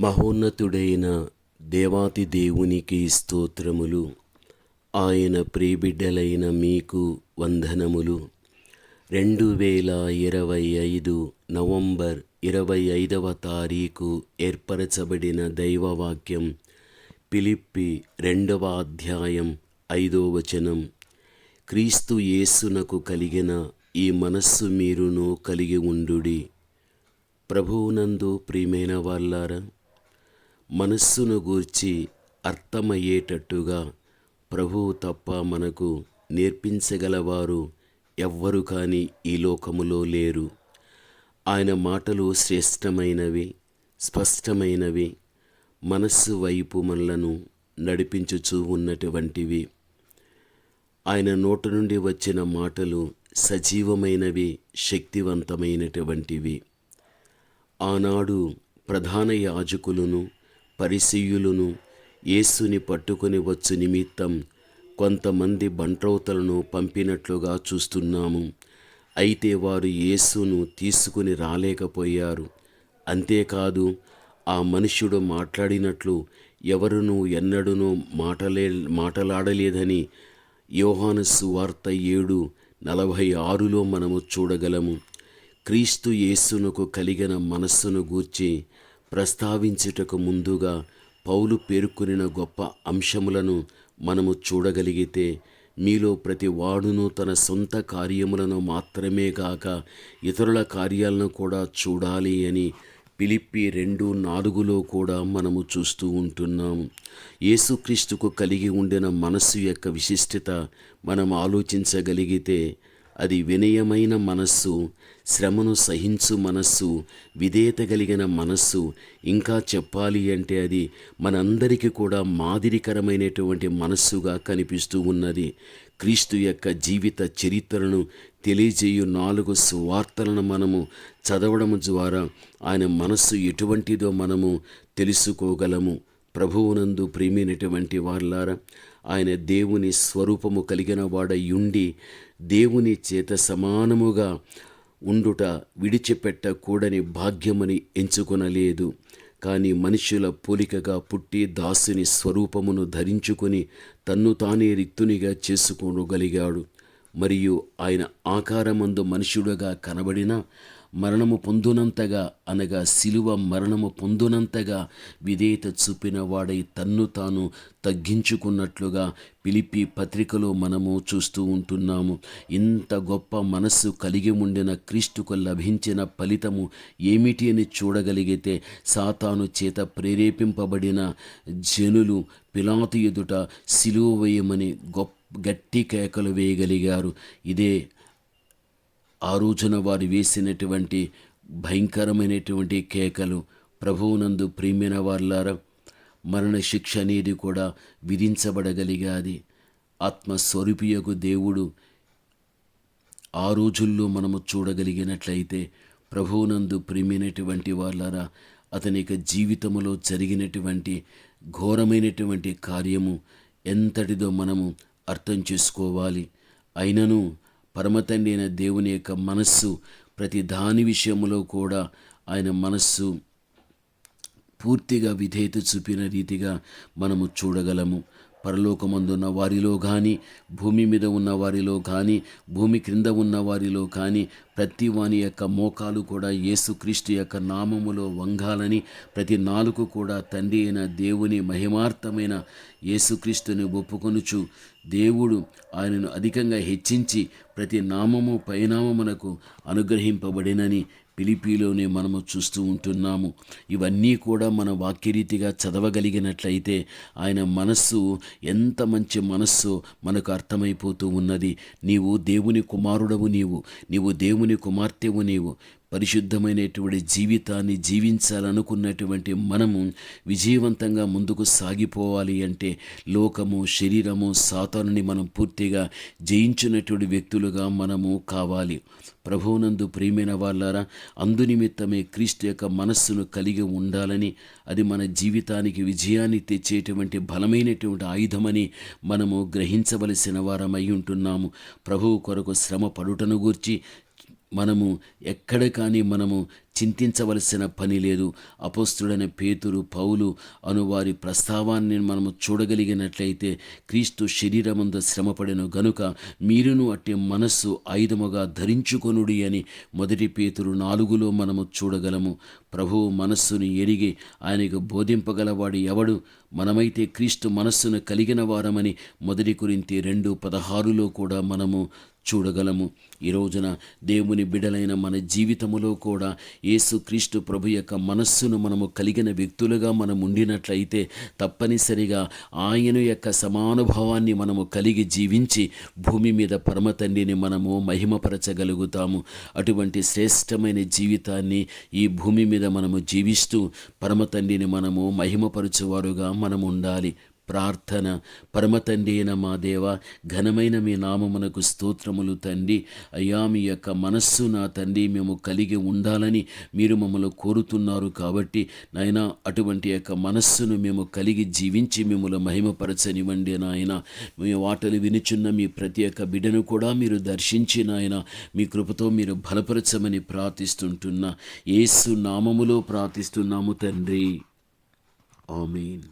మహోన్నతుడైన దేవాతి దేవునికి స్తోత్రములు. ఆయన ప్రియబిడ్డలైన మీకు వందనములు. రెండు వేల ఇరవై ఐదు నవంబర్ ఇరవై ఐదవ తారీఖు ఏర్పరచబడిన దైవవాక్యం పిలిప్పి రెండవ అధ్యాయం ఐదో వచనం. క్రీస్తు యేసునకు కలిగిన ఈ మనస్సు మీరును కలిగి ఉండుడి. ప్రభువునందు ప్రియమైన వాళ్ళారా మనస్సును గూర్చి అర్థమయ్యేటట్టుగా ప్రభువు తప్ప మనకు నేర్పించగలవారు ఎవ్వరు కానీ ఈ లోకములో లేరు. ఆయన మాటలు శ్రేష్టమైనవి స్పష్టమైనవి మనస్సు వైపు మనలను నడిపించుచూ ఉన్నటువంటివి. ఆయన నోట నుండి వచ్చిన మాటలు సజీవమైనవి శక్తివంతమైనటువంటివి. ఆనాడు ప్రధాన యాజకులను పరిసీయులను యేసుని పట్టుకొని వచ్చు నిమిత్తం కొంతమంది బంట్రౌతలను పంపినట్లుగా చూస్తున్నాము. అయితే వారు యేసును తీసుకుని రాలేకపోయారు. అంతేకాదు ఆ మనుష్యుడు మాట్లాడినట్లు ఎవరునూ ఎన్నడూనూ మాటలే మాటలాడలేదని యోహాను సువార్త ఏడు నలభై ఆరులో మనము చూడగలము. క్రీస్తు యేసునకు కలిగిన మనస్సును గూర్చి ప్రస్తావించుటకు ముందుగా పౌలు పేర్కొనిన గొప్ప అంశములను మనము చూడగలిగితే మీలో ప్రతి వాడును తన సొంత కార్యములను మాత్రమే కాక ఇతరుల కార్యాలను కూడా చూడాలి అని పిలిప్పి రెండు నాలుగులో కూడా మనము చూస్తూ ఉంటున్నాం. యేసుక్రీస్తుకు కలిగి ఉండిన మనస్సు యొక్క విశిష్టత మనం ఆలోచించగలిగితే అది వినయమైన మనస్సు శ్రమను సహించు మనస్సు విధేయత కలిగిన మనస్సు ఇంకా చెప్పాలి అంటే అది మనందరికీ కూడా మాదిరికరమైనటువంటి మనస్సుగా కనిపిస్తూ ఉన్నది. క్రీస్తు యొక్క జీవిత చరిత్రను తెలియజేయు నాలుగు సువార్తలను మనము చదవడం ద్వారా ఆయన మనస్సు ఎటువంటిదో మనము తెలుసుకోగలము. ప్రభువునందు ప్రేమైనటువంటి వాళ్ళారా ఆయన దేవుని స్వరూపము కలిగిన వాడయుండి దేవుని చేత సమానముగా ఉండుట విడిచిపెట్టకూడని భాగ్యమని ఎంచుకొనలేదు. కానీ మనుషుల పోలికగా పుట్టి దాసుని స్వరూపమును ధరించుకొని తన్ను తానే రిక్తునిగా చేసుకోగలిగాడు మరియు ఆయన ఆకారమందు మనుషుడుగా కనబడిన మరణము పొందునంతగా అనగా శిలువ మరణము పొందునంతగా విధేయత చూపిన వాడై తన్ను తాను తగ్గించుకున్నట్లుగా పిలిపి పత్రికలో మనము చూస్తూ ఉంటున్నాము. ఇంత గొప్ప మనస్సు కలిగి ఉండిన క్రీస్తుకు లభించిన ఫలితము ఏమిటి అని చూడగలిగితే సాతాను చేత ప్రేరేపింపబడిన జనులు పిలాతు ఎదుట సిలువ వేయమని గొప్ప గట్టి కేకలు వేయగలిగారు. ఇదే ఆ రోజున వారు వేసినటువంటి భయంకరమైనటువంటి కేకలు ప్రభువునందు ప్రియమైన వార్లారా మరణశిక్ష అనేది కూడా విధించబడగలిగాది. ఆత్మస్వరూపియకు దేవుడు ఆ రోజుల్లో మనము చూడగలిగినట్లయితే ప్రభువునందు ప్రేమైనటువంటి వాళ్ళారా అతని యొక్క జీవితంలో జరిగినటువంటి ఘోరమైనటువంటి కార్యము ఎంతటిదో మనము అర్థం చేసుకోవాలి. అయినను పరమతండైన అయిన దేవుని యొక్క మనస్సు ప్రతి దాని విషయంలో కూడా ఆయన మనస్సు పూర్తిగా విధేయత చూపిన రీతిగా మనము చూడగలము. పరలోకమందున్న వారిలో కానీ భూమి మీద ఉన్న వారిలో కానీ భూమి క్రింద ఉన్న వారిలో కానీ ప్రతి వాని యొక్క మోకాలు కూడా యేసుక్రీస్తు యొక్క నామములో వంగాలని ప్రతి నాలుగు కూడా తండ్రి అయిన దేవుని మహిమార్థమైన యేసుక్రీస్తుని ఒప్పుకొనుచు దేవుడు ఆయనను అధికంగా హెచ్చించి ప్రతి నామము పైనామమునకు అనుగ్రహింపబడినని పిలిపిలోనే మనము చూస్తూ ఉంటున్నాము. ఇవన్నీ కూడా మన వాక్యరీతిగా చదవగలిగినట్లయితే ఆయన మనస్సు ఎంత మంచి మనస్సు మనకు అర్థమైపోతూ ఉన్నది. నీవు దేవుని కుమారుడవు నీవు. నీవు దేవుని కుమార్తెవు నీవు. పరిశుద్ధమైనటువంటి జీవితాన్ని జీవించాలనుకున్నటువంటి మనము విజయవంతంగా ముందుకు సాగిపోవాలి అంటే లోకము శరీరము సాతానుని మనం పూర్తిగా జయించినటువంటి వ్యక్తులుగా మనము కావాలి. ప్రభువునందు ప్రియమైన వాళ్ళారా అందునిమిత్తమే క్రీస్తు యొక్క మనస్సును కలిగి ఉండాలని అది మన జీవితానికి విజయాన్ని తెచ్చేటువంటి బలమైనటువంటి ఆయుధమని మనము గ్రహించవలసిన వారమై ఉంటున్నాము. ప్రభువు కొరకు శ్రమ పడుటను గూర్చి మనము ఎక్కడ కానీ మనము చింతించవలసిన పని లేదు. అపోస్తుడైన పేతురు పౌలు అను వారి ప్రస్తావాన్ని మనము చూడగలిగినట్లయితే క్రీస్తు శరీరమందు శ్రమపడిన గనుక మీరును అట్టి మనస్సు ఆయుధముగా ధరించుకొనుడి అని మొదటి పేతురు నాలుగులో మనము చూడగలము. ప్రభువు మనస్సును ఎరిగి ఆయనకు బోధింపగలవాడు ఎవడు? మనమైతే క్రీస్తు మనస్సును కలిగిన వారమని మొదటి గురించి రెండు పదహారులో కూడా మనము చూడగలము. ఈ రోజున దేవుని బిడలైన మన జీవితములో కూడా యేసుక్రీస్తు ప్రభు యొక్క మనస్సును మనము కలిగిన వ్యక్తులుగా మనం ఉండినట్లయితే తప్పనిసరిగా ఆయన యొక్క సమానుభావాన్ని మనము కలిగి జీవించి భూమి మీద పరమ తండ్రిని మనము మహిమపరచగలుగుతాము. అటువంటి శ్రేష్టమైన జీవితాన్ని ఈ భూమి మీద మనము జీవిస్తూ పరమ తండ్రిని మనము మహిమపరచువారుగా మనం ఉండాలి. ప్రార్థన. పరమ తండ్రి అయిన మా దేవ ఘనమైన మీ నామమునకు స్తోత్రములు తండ్రి. అయ్యా మీ యొక్క మనస్సు నా తండ్రి మేము కలిగి ఉండాలని మీరు మమ్మల్ని కోరుతున్నారు కాబట్టి నాయన అటువంటి యొక్క మనస్సును మేము కలిగి జీవించి మిమ్మల్ని మహిమపరచనివ్వండి నాయన. మీ వాటలు వినుచున్న మీ ప్రతి యొక్క బిడ్డను కూడా మీరు దర్శించి నాయన మీ కృపతో మీరు బలపరచమని ప్రార్థిస్తుంటున్నా. ఏసు నామములో ప్రార్థిస్తున్నాము తండ్రి. ఆమెన్.